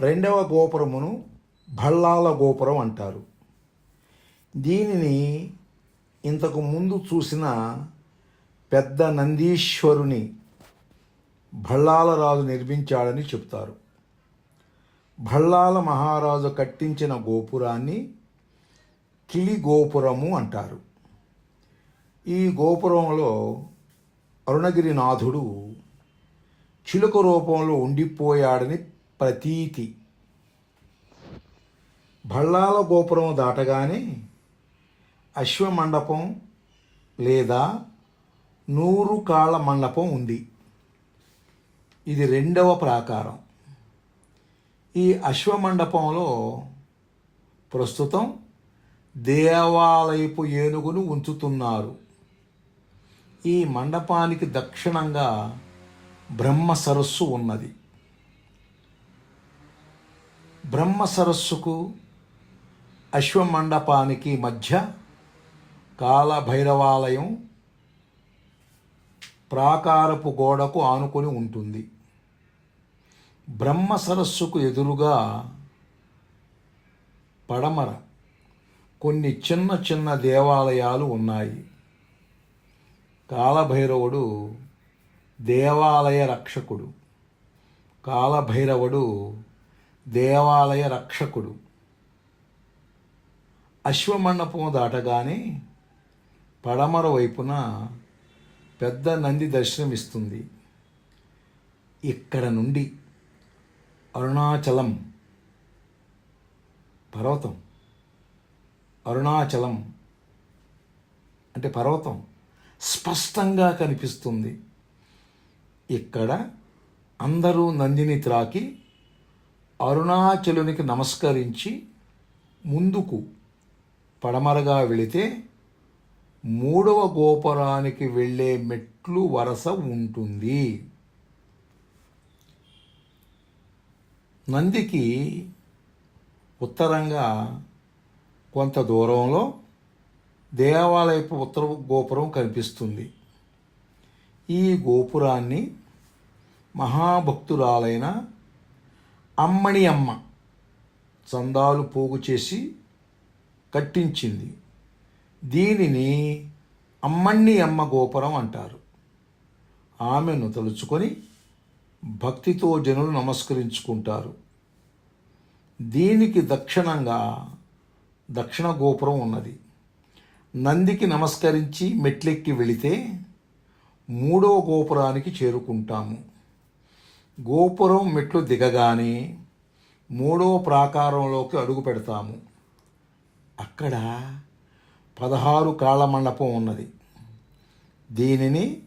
రెండవ గోపురమును భళ్ళాల గోపురం అంటారు. దీనిని ఇంతకు ముందు చూసిన పెద్ద నందీశ్వరుని భళ్ళాల రాజు నిర్మించాడని చెప్తారు. భళ్ళాల మహారాజు కట్టించిన గోపురాన్ని కిలి గోపురము అంటారు. ఈ గోపురంలో అరుణగిరినాథుడు చిలుక రూపంలో ఉండిపోయాడని ప్రతీతి. భళ్ళాల గోపురం దాటగానే అశ్వమండపం లేదా నూరు కాళ్ళ మండపం ఉంది. ఇది రెండవ ప్రాకారం. ఈ అశ్వమండపంలో ప్రస్తుతం దేవాలయపు ఏనుగును ఉంచుతున్నారు. ఈ మండపానికి దక్షిణంగా బ్రహ్మ సరస్సు ఉన్నది. బ్రహ్మ సరస్సుకు అశ్వమండపానికి మధ్య కాలభైరవాలయం ప్రాకారపు గోడకు ఆనుకొని ఉంటుంది. బ్రహ్మ సరస్సుకు ఎదురుగా పడమర కొన్ని చిన్న చిన్న దేవాలయాలు ఉన్నాయి. కాలభైరవుడు దేవాలయ రక్షకుడు. కాలభైరవుడు దేవాలయ రక్షకుడు. అశ్వమండపం దాటగానే పడమర వైపున పెద్ద నంది దర్శనమిస్తుంది. ఇక్కడ నుండి అరుణాచలం పర్వతం. అరుణాచలం అంటే పర్వతం స్పష్టంగా కనిపిస్తుంది. ఇక్కడ అందరూ నందిని త్రాకి అరుణాచలునికి నమస్కరించి ముందుకు పడమరగా వెళితే మూడవ గోపురానికి వెళ్ళే మెట్లు వరస ఉంటుంది. నందికి ఉత్తరంగా కొంత దూరంలో దేవాలయపు ఉత్తర గోపురం కనిపిస్తుంది. ఈ గోపురాన్ని మహాభక్తురాలైన అమ్మని అమ్మ చందాలు పోగు చేసి కట్టించింది. దీనిని అమ్మణ్ణి అమ్మ గోపురం అంటారు. ఆమెను తలుచుకొని భక్తితో జనులు నమస్కరించుకుంటారు. దీనికి దక్షిణంగా దక్షిణ గోపురం ఉన్నది. నందికి నమస్కరించి మెట్లెక్కి వెళితే మూడో గోపురానికి చేరుకుంటాము. గోపురం మెట్లు దిగగానే మూడవ ప్రాకారంలోకి అడుగు పెడతాము. అక్కడ పదహారు కాళ మండపం ఉన్నది. దీనిని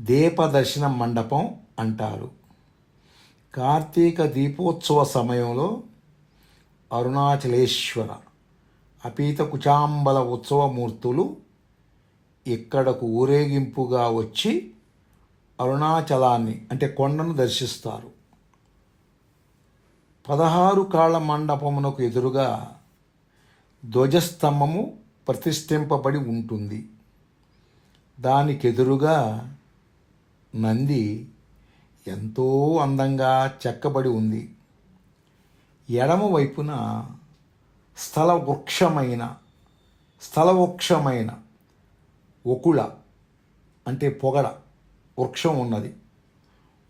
దీపదర్శన మండపం అంటారు. కార్తీక దీపోత్సవ సమయంలో అరుణాచలేశ్వర అపీత కుచాంబల ఉత్సవమూర్తులు ఇక్కడకు ఊరేగింపుగా వచ్చి అరుణాచలాన్ని అంటే కొండను దర్శిస్తారు. పదహారు కాళ్ళ మండపమునకు ఎదురుగా ధ్వజస్తంభము ప్రతిష్ఠింపబడి ఉంటుంది. దానికెదురుగా నంది ఎంతో అందంగా చెక్కబడి ఉంది. ఎడమ వైపున స్థలవృక్షమైన ఒకుళ అంటే పొగడ వృక్షం ఉన్నది.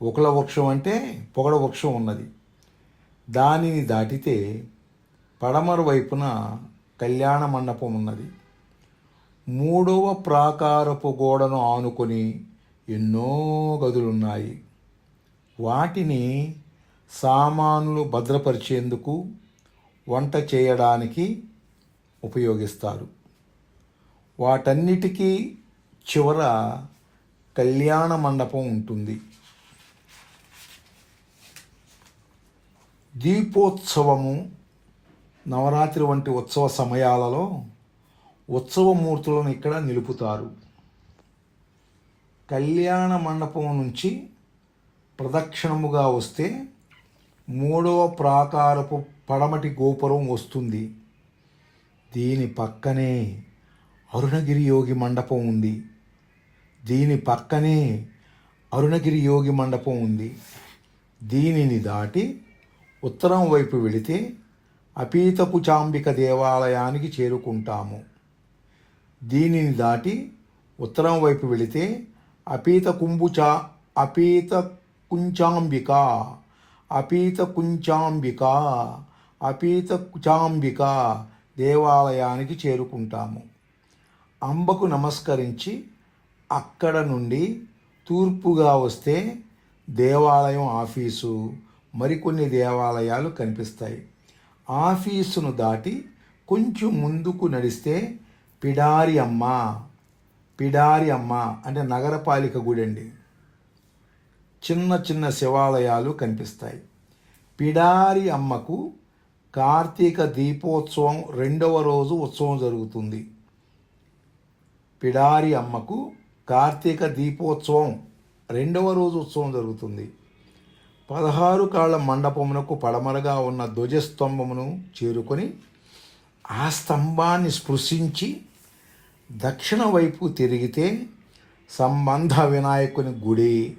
ఒకల వృక్షం అంటే పొగడ వృక్షం ఉన్నది. దానిని దాటితే పడమరు వైపున కళ్యాణ మండపం ఉన్నది. మూడవ ప్రాకారపు గోడను ఆనుకొని ఎన్నో గదులున్నాయి. వాటిని సామానులు భద్రపరిచేందుకు వంట చేయడానికి ఉపయోగిస్తారు. వాటన్నిటికీ చివర కళ్యాణ మండపం ఉంటుంది. దీపోత్సవము నవరాత్రి వంటి ఉత్సవ సమయాలలో ఉత్సవమూర్తులను ఇక్కడ నిలుపుతారు. కళ్యాణ మండపం నుంచి ప్రదక్షిణముగా వస్తే మూడవ ప్రాకారపు పడమటి గోపురం వస్తుంది. దీని పక్కనే అరుణగిరి యోగి మండపం ఉంది. దీని పక్కనే అరుణగిరి యోగి మండపం ఉంది. దీనిని దాటి ఉత్తరం వైపు వెళితే అపీతపుచాంబిక దేవాలయానికి చేరుకుంటాము. దీనిని దాటి ఉత్తరం వైపు వెళితే అపీత కుంభుచా అపీత కుంచాంబిక అపీత కుంచాంబిక అపీత కుచాంబిక దేవాలయానికి చేరుకుంటాము. అంబకు నమస్కరించి అక్కడ నుండి తూర్పుగా వస్తే దేవాలయం ఆఫీసు మరికొన్ని దేవాలయాలు కనిపిస్తాయి. ఆఫీసును దాటి కొంచెం ముందుకు నడిస్తే పిడారి అమ్మ పిడారి అమ్మ అంటే నగరపాలిక గుడి అండి. చిన్న చిన్న శివాలయాలు కనిపిస్తాయి. పిడారి అమ్మకు కార్తీక దీపోత్సవం రెండవ రోజు ఉత్సవం జరుగుతుంది. పిడారి అమ్మకు కార్తీక దీపోత్సవం రెండవ రోజు ఉత్సవం జరుగుతుంది. పదహారు కాళ్ళ మండపమునకు పడమరగా ఉన్న ధ్వజస్తంభమును చేరుకొని ఆ స్తంభాన్ని స్పృశించి దక్షిణ వైపు తిరిగితే సంబంధ వినాయకుని గుడి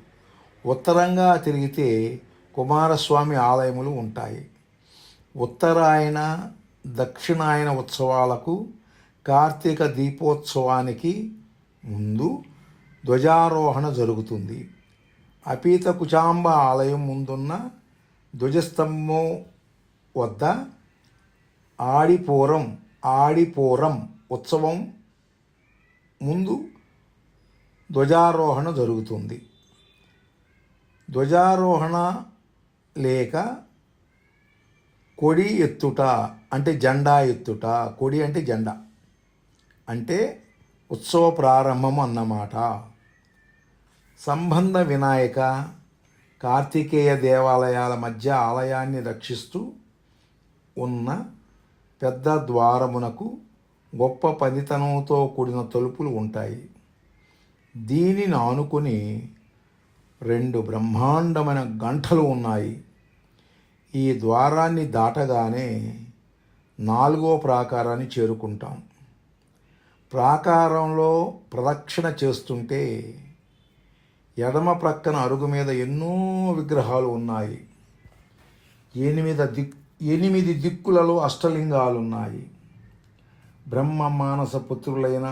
ఉత్తరంగా తిరిగితే కుమారస్వామి ఆలయములు ఉంటాయి. ఉత్తరాయణ దక్షిణాయన ఉత్సవాలకు కార్తీక దీపోత్సవానికి ముందు ధ్వజారోహణ జరుగుతుంది. అపీత కుచాంబ ఆలయం ముందున్న ధ్వజస్తంభం వద్ద ఆడిపోరం ఆడిపోరం ఉత్సవం ముందు ధ్వజారోహణ జరుగుతుంది. ధ్వజారోహణ లేక కొడి ఎత్తుట అంటే జెండా ఎత్తుట కొడి అంటే జెండా అంటే ఉత్సవ ప్రారంభం అన్నమాట. సంబంధ వినాయక కార్తికేయ దేవాలయాల మధ్య ఆలయాన్ని రక్షిస్తూ ఉన్న పెద్ద ద్వారమునకు గొప్ప పనితనంతో కూడిన తలుపులు ఉంటాయి. దీనిని ఆనుకుని రెండు బ్రహ్మాండమైన గంటలు ఉన్నాయి. ఈ ద్వారాన్ని దాటగానే నాలుగో ప్రాకారాన్ని చేరుకుంటాం. ప్రాకారంలో ప్రదక్షిణ చేస్తుంటే ఎడమ ప్రక్కన అరుగు మీద ఎన్నో విగ్రహాలు ఉన్నాయి. ఎనిమిది దిక్ ఎనిమిది దిక్కులలో అష్టలింగాలు ఉన్నాయి బ్రహ్మ మానస పుత్రులైన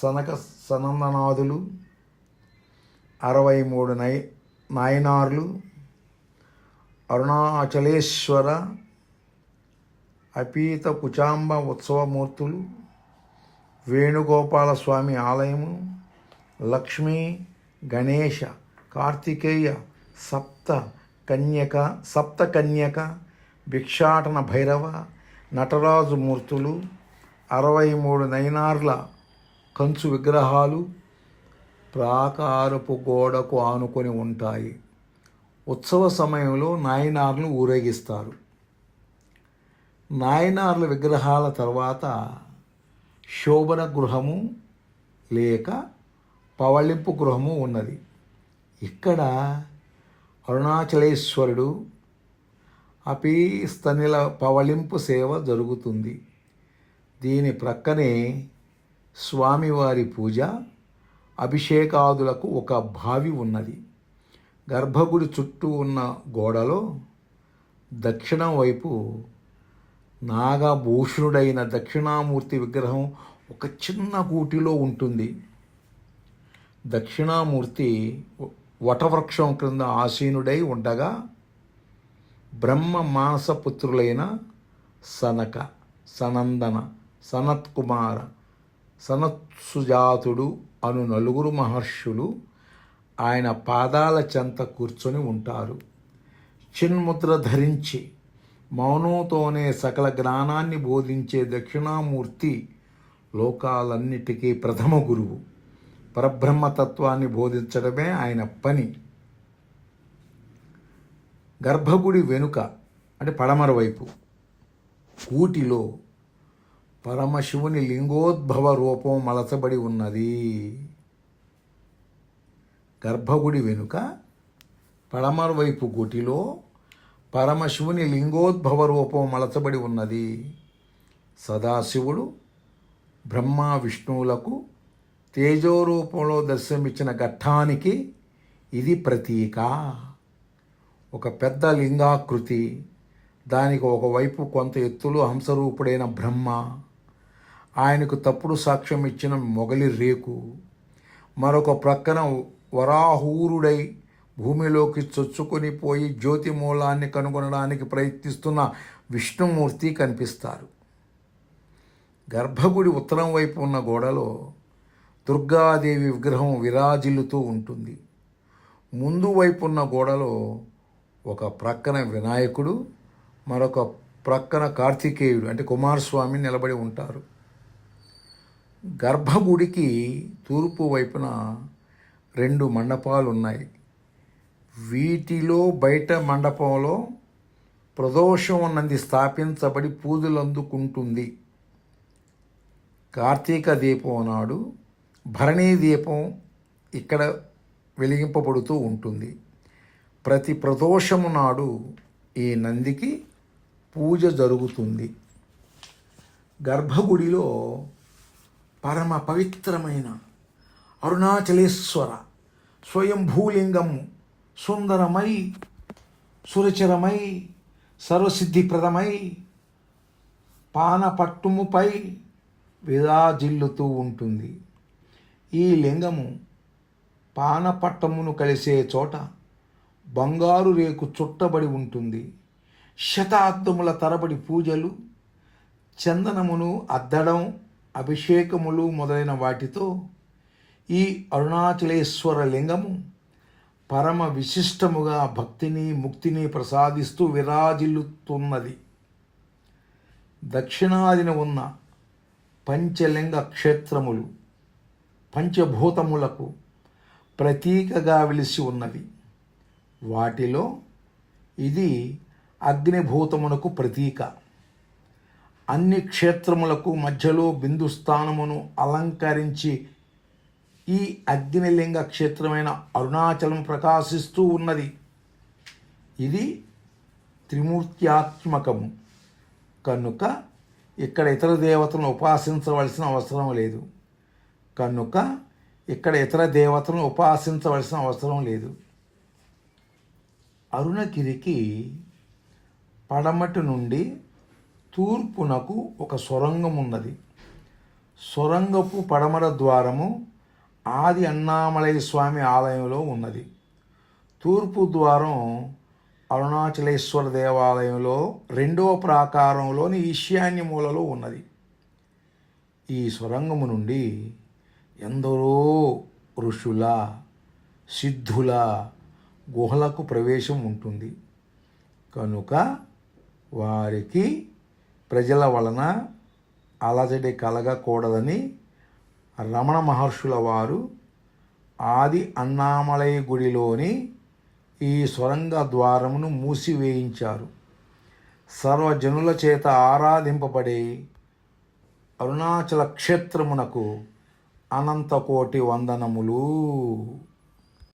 సనక సనందనాథులు అరవై మూడు నై నాయనార్లు అరుణాచలేశ్వర అపీత కుచాంబ ఉత్సవమూర్తులు వేణుగోపాల స్వామి ఆలయము లక్ష్మీ గణేష కార్తికేయ సప్త కన్యక సప్త కన్యక భిక్షాటన భైరవ నటరాజు మూర్తులు అరవై మూడు నయనార్ల కంచు విగ్రహాలు ప్రాకారపు గోడకు ఆనుకొని ఉంటాయి. ఉత్సవ సమయంలో నాయనార్లు ఊరేగిస్తారు. నాయనార్ల విగ్రహాల తర్వాత శోభన గృహము లేక పవళింపు గృహము ఉన్నది. ఇక్కడ అరుణాచలేశ్వరుడు అపీస్తనిల పవళింపు సేవ జరుగుతుంది. దీని ప్రక్కనే స్వామివారి పూజ అభిషేకాదులకు ఒక బావి ఉన్నది. గర్భగుడి చుట్టూ ఉన్న గోడలో దక్షిణం వైపు నాగభూషణుడైన దక్షిణామూర్తి విగ్రహం ఒక చిన్న కూటిలో ఉంటుంది. దక్షిణామూర్తి వటవృక్షం క్రింద ఆసీనుడై ఉండగా బ్రహ్మ మానసపుత్రులైన సనక సనందన సనత్కుమార సనత్సుజాతుడు అను నలుగురు మహర్షులు ఆయన పాదాల చెంత కూర్చొని ఉంటారు. చిన్ముద్ర ధరించి మౌనంతోనే సకల జ్ఞానాన్ని బోధించే దక్షిణామూర్తి లోకాలన్నిటికీ ప్రథమ గురువు. పరబ్రహ్మతత్వాన్ని బోధించడమే ఆయన పని. గర్భగుడి వెనుక అంటే పడమర వైపు కూటిలో పరమశివుని లింగోద్భవ రూపం మలచబడి ఉన్నది. గర్భగుడి వెనుక పడమర వైపు గుటిలో పరమశివుని లింగోద్భవ రూపం మలచబడి ఉన్నది. సదాశివుడు బ్రహ్మ విష్ణువులకు తేజోరూపంలో దర్శనమిచ్చిన ఘట్టానికి ఇది ప్రతీక. ఒక పెద్ద లింగాకృతి దానికి ఒకవైపు కొంత ఎత్తులో హంసరూపుడైన బ్రహ్మ ఆయనకు తప్పుడు సాక్ష్యం ఇచ్చిన మొగలి రేకు మరొక ప్రక్కన వరాహూరుడై భూమిలోకి చొచ్చుకొని పోయి జ్యోతి మూలాన్ని కనుగొనడానికి ప్రయత్నిస్తున్న విష్ణుమూర్తి కనిపిస్తారు. గర్భగుడి ఉత్తరం వైపు ఉన్న గోడలో దుర్గాదేవి విగ్రహం విరాజిల్లుతూ ఉంటుంది. ముందు వైపున్న గోడలో ఒక ప్రక్కన వినాయకుడు మరొక ప్రక్కన కార్తికేయుడు అంటే కుమారస్వామి నిలబడి ఉంటారు. గర్భగుడికి తూర్పు వైపున రెండు మండపాలు ఉన్నాయి వీటిలో బయట మండపంలో ప్రదోషం నంది స్థాపించబడి పూజలు అందుకుంటుంది కార్తీక దీపం నాడు భరణీ దీపం ఇక్కడ వెలిగింపబడుతూ ఉంటుంది. ప్రతి ప్రదోషము నాడు ఈ నందికి పూజ జరుగుతుంది. గర్భగుడిలో పరమ పవిత్రమైన అరుణాచలేశ్వర స్వయంభూలింగం సుందరమై సురచరమై సర్వసిద్ధిప్రదమై పానపట్టుముపై విరాజిల్లుతూ ఉంటుంది. ఈ లింగము పానపట్టమును కలిసే చోట బంగారు రేకు చుట్టబడి ఉంటుంది. శతాబ్దముల తరబడి పూజలు చందనమును అద్దడం అభిషేకములు మొదలైన వాటితో ఈ అరుణాచలేశ్వర లింగము పరమ విశిష్టముగా భక్తిని ముక్తిని ప్రసాదిస్తూ విరాజిల్లుతున్నది. దక్షిణాదిన ఉన్న పంచలింగ క్షేత్రములు పంచభూతములకు ప్రతీకగా వెలిసి ఉన్నది. వాటిలో ఇది అగ్నిభూతమునకు ప్రతీక. అన్ని క్షేత్రములకు మధ్యలో బిందు స్థానమును అలంకరించి ఈ అగ్నిలింగ క్షేత్రమైన అరుణాచలం ప్రకాశిస్తూ ఉన్నది. ఇది త్రిమూర్త్యాత్మకము. కనుక ఇక్కడ ఇతర దేవతలను ఉపాసించవలసిన అవసరం లేదు. కనుక ఇక్కడ ఇతర దేవతలను ఉపాసించవలసిన అవసరం లేదు. అరుణగిరికి పడమటి నుండి తూర్పునకు ఒక సొరంగం ఉన్నది. సొరంగపు పడమర ద్వారము ఆది అన్నామలయ స్వామి ఆలయంలో ఉన్నది. తూర్పు ద్వారం అరుణాచలేశ్వర దేవాలయంలో రెండవ ప్రాకారంలోని ఈశాన్య మూలలో ఉన్నది. ఈ సొరంగము నుండి ఎందరో ఋషుల సిద్ధుల గుహలకు ప్రవేశం ఉంటుంది. కనుక వారికి ప్రజల వలన అలజడి కలగకూడదని రమణ మహర్షుల వారు ఆది అన్నామలయ గుడిలోని ఈ సొరంగ ద్వారమును మూసివేయించారు. సర్వజనుల చేత ఆరాధింపబడే అరుణాచల క్షేత్రమునకు అనంతకోటి వందనములు.